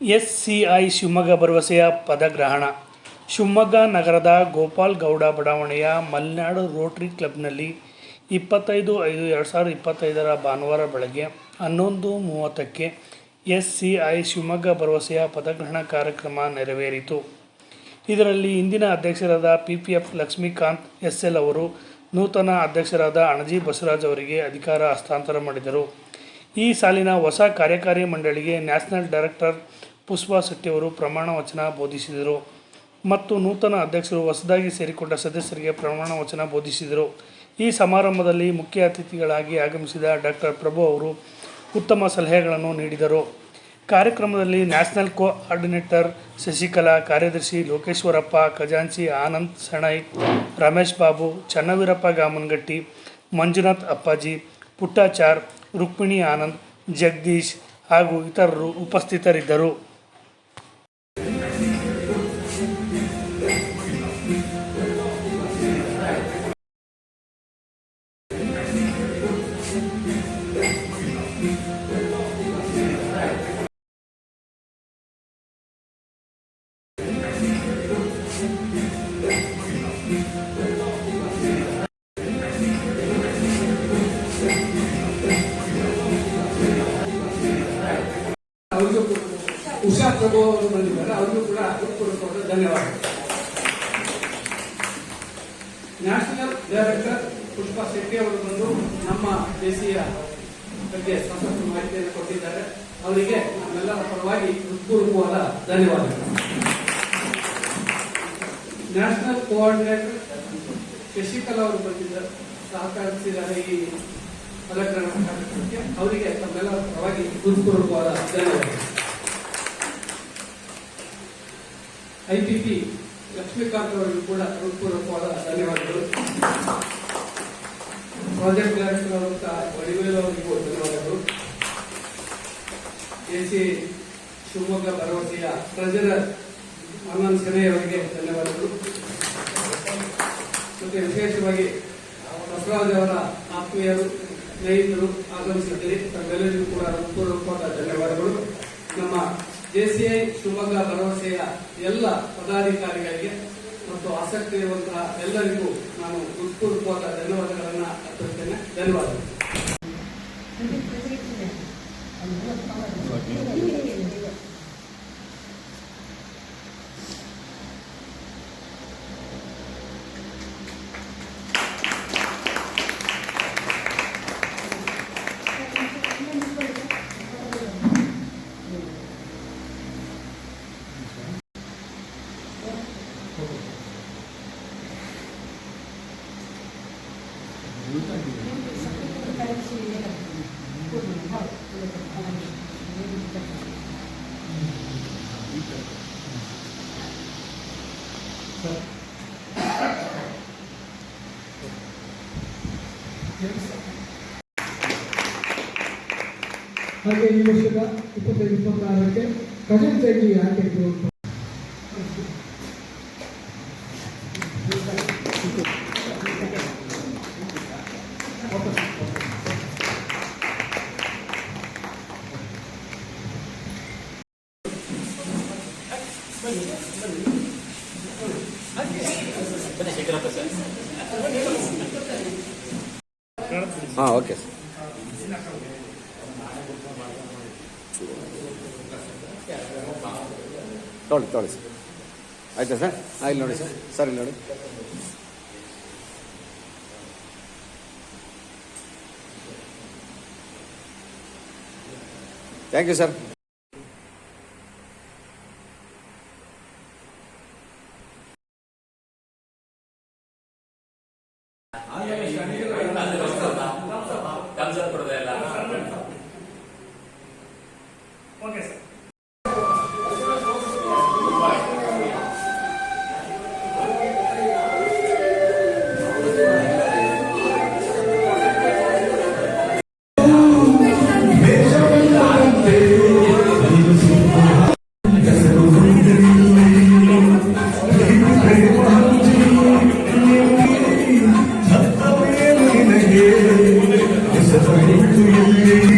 S C I Shivamogga ಭರವಸೆಯ ಪದಗ್ರಹಣ. ಶಿವಮೊಗ್ಗ ನಗರದ ಗೋಪಾಲ್ ಗೌಡ ಬಡಾವಣೆಯ ಮಲೆನಾಡು ರೋಟರಿ ಕ್ಲಬ್ನಲ್ಲಿ ಇಪ್ಪತ್ತೈದು ಐದು ಎರಡು ಸಾವಿರದ ಇಪ್ಪತ್ತೈದರ ಭಾನುವಾರ ಬೆಳಗ್ಗೆ ಹನ್ನೊಂದು ಮೂವತ್ತಕ್ಕೆ ಎಸ್ ಸಿ ಐ ಶಿವಮೊಗ್ಗ ಭರವಸೆಯ ಪದಗ್ರಹಣ ಕಾರ್ಯಕ್ರಮ ನೆರವೇರಿತು. ಇದರಲ್ಲಿ ಇಂದಿನ ಅಧ್ಯಕ್ಷರಾದ P P F Lakshmikant S L ಅವರು, ನೂತನ ಅಧ್ಯಕ್ಷರಾದ ಅಣಜಿ ಬಸವರಾಜ್ ಅವರಿಗೆ ಅಧಿಕಾರ ಹಸ್ತಾಂತರ ಮಾಡಿದರು. ಈ ಸಾಲಿನ ಹೊಸ ಕಾರ್ಯಕಾರಿ ಮಂಡಳಿಗೆ ನ್ಯಾಷನಲ್ ಡೈರೆಕ್ಟರ್ ಪುಷ್ಪಾ ಶೆಟ್ಟಿಯವರು ಪ್ರಮಾಣ ವಚನ ಬೋಧಿಸಿದರು. ಮತ್ತು ನೂತನ ಅಧ್ಯಕ್ಷರು ಹೊಸದಾಗಿ ಸೇರಿಕೊಂಡ ಸದಸ್ಯರಿಗೆ ಪ್ರಮಾಣ ವಚನ ಬೋಧಿಸಿದರು. ಈ ಸಮಾರಂಭದಲ್ಲಿ ಮುಖ್ಯ ಅತಿಥಿಗಳಾಗಿ ಆಗಮಿಸಿದ ಡಾಕ್ಟರ್ ಪ್ರಭು ಅವರು ಉತ್ತಮ ಸಲಹೆಗಳನ್ನು ನೀಡಿದರು. ಕಾರ್ಯಕ್ರಮದಲ್ಲಿ ನ್ಯಾಷನಲ್ ಕೋಆರ್ಡಿನೇಟರ್ ಶಶಿಕಲಾ, ಕಾರ್ಯದರ್ಶಿ ಲೋಕೇಶ್ವರಪ್ಪ, ಖಜಾಂಚಿ ಆನಂದ್ ಸಣೈ, ರಮೇಶ್ ಬಾಬು, ಚನ್ನವೀರಪ್ಪ ಗಾಮನ್ಗಟ್ಟಿ, ಮಂಜುನಾಥ್ ಅಪ್ಪಾಜಿ, ಪುಟ್ಟಾಚಾರ್, ರುಕ್ಮಿಣಿ ಆನಂದ್, ಜಗದೀಶ್ ಹಾಗೂ ಇತರರು ಉಪಸ್ಥಿತರಿದ್ದರು. ಅವರಿಗೂ ಉಷಾ ಪ್ರಭು ಅವರು ಬಂದಿದ್ದಾರೆ ಅವರಿಗೂ ಕೂಡ ಹೃತ್ಪೂರ್ವಕವಾದ ಧನ್ಯವಾದ ನ್ಯಾಷನಲ್ ಡೈರೆಕ್ಟರ್ ಪುಷ್ಪಾ ಶೆಟ್ಟಿ ಅವರು ಬಂದು ನಮ್ಮ ದೇಶೀಯ ಬಗ್ಗೆ ಸಾಕಷ್ಟು ಮಾಹಿತಿಯನ್ನು ಕೊಟ್ಟಿದ್ದಾರೆ. ಅವರಿಗೆ ನಮ್ಮೆಲ್ಲರ ಪರವಾಗಿ ಹೃತ್ಪೂರ್ವಕವಾದ ಧನ್ಯವಾದಗಳು. ನ್ಯಾಷನಲ್ ಕೋಆರ್ಡಿನೇಟರ್ ಶಶಿಕಲಾ ಅವರು ಬಂದಿದ್ದಾರೆ ಸಹಕರಿಸಿದ್ದಾರೆ ಈ ಅಲಂಕರಣ ಕಾರ್ಯಕ್ರಮಕ್ಕೆ. ಅವರಿಗೆ ತಮ್ಮೆಲ್ಲರ ಪರವಾಗಿ ಹೃತ್ಪೂರ್ವಕವಾದ ಧನ್ಯವಾದಗಳು. ಐಪಿಪಿ ಲಕ್ಷ್ಮೀಕಾಂತ್ ಅವರಿಗೂ ಕೂಡ ಹೃತ್ಪೂರ್ವಕವಾದ ಧನ್ಯವಾದಗಳು. ಪ್ರಾಜೆಕ್ಟ್ ಡೈರೆಕ್ಟರ್ ಆದಂತಹ ವಡಿವೇಲು ಅವರಿಗೂ ಧನ್ಯವಾದಗಳು. ಎಸಿ ಶಿವಮೊಗ್ಗ ಭರವಸೆಯ ಟ್ರೆಜರರ್ ಸೆನೆ ಅವರಿಗೆ ಧನ್ಯವಾದಗಳು. ಮತ್ತೆ ವಿಶೇಷವಾಗಿ ಬಸವರಾಜ್ ಅವರ ಆತ್ಮೀಯರು, ಸ್ನೇಹಿತರು ಆಗಮಿಸಿದ್ದೀರಿ ತಮ್ಮೆಲ್ಲರಿಗೂ ಕೂಡ ಹೃತ್ಪೂರ್ವಕವಾದ ಧನ್ಯವಾದಗಳು. ನಮ್ಮ ಜೆಸಿಐ ಶಿವಮೊಗ್ಗ ಭರವಸೆಯ ಎಲ್ಲ ಪದಾಧಿಕಾರಿಗಳಿಗೆ ಮತ್ತು ಆಸಕ್ತಿ ಇರುವಂತಹ ಎಲ್ಲರಿಗೂ ನಾನು ಹೃತ್ಪೂರ್ವಕವಾದ ಧನ್ಯವಾದಗಳನ್ನು ಅರ್ಪಿಸ್ತೇನೆ ಧನ್ಯವಾದಗಳು. ಹಾಗೆ ಈ ವರ್ಷದ ಇಪ್ಪತ್ತೈದು ಇಪ್ಪತ್ತಾರಕ್ಕೆ ಕಜನ್ ಚೈಲ್ಡ್ ಆಯ್ಕೆಗಳು ಹಾಂ, ಓಕೆ. ಸರ್ ತೊಗೊಳ್ಳಿ ತೊಗೊಳ್ಳಿ ಸರ್. ಆಯ್ತಾ ಸರ್? ಹಾಂ ನೋಡಿ ಸರ್. ಸರಿ ನೋಡಿ. Thank you sir 嗯。